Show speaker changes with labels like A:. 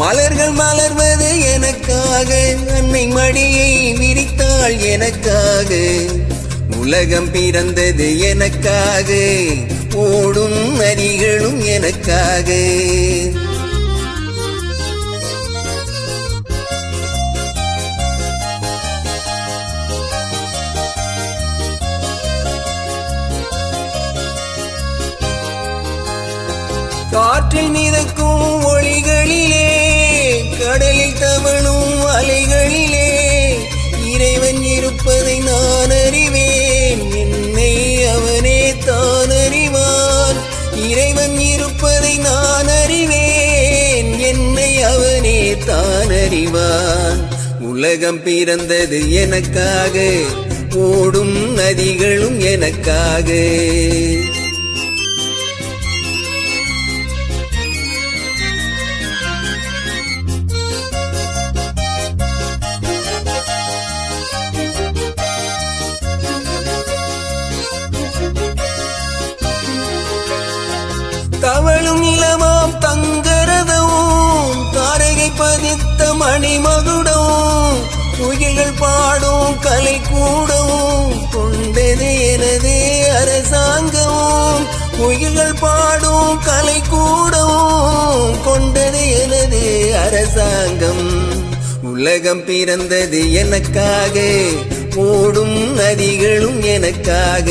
A: மலர்கள் மலர்வது எனக்காக அன்னை மடியை விரித்தாள் எனக்காக. உலகம் பிறந்தது எனக்காக ஓடும் நரிகளும் எனக்காக. காற்றில் மிதக்கும் ஒளிகளிலே தான் அறிவான் உலகம் பிறந்தது எனக்காக ஓடும் நதிகளும் எனக்காக. தவளும் இளம் தாரகை பதித்த மணிமகுடவும் குயில்கள் பாடும் கலை கூடவும் கொண்டது எனது அரசாங்கமும் குயில்கள் பாடும் கலை கூடவும் கொண்டது எனது அரசாங்கம். உலகம் பிறந்தது எனக்காக ஓடும் நதிகளும் எனக்காக.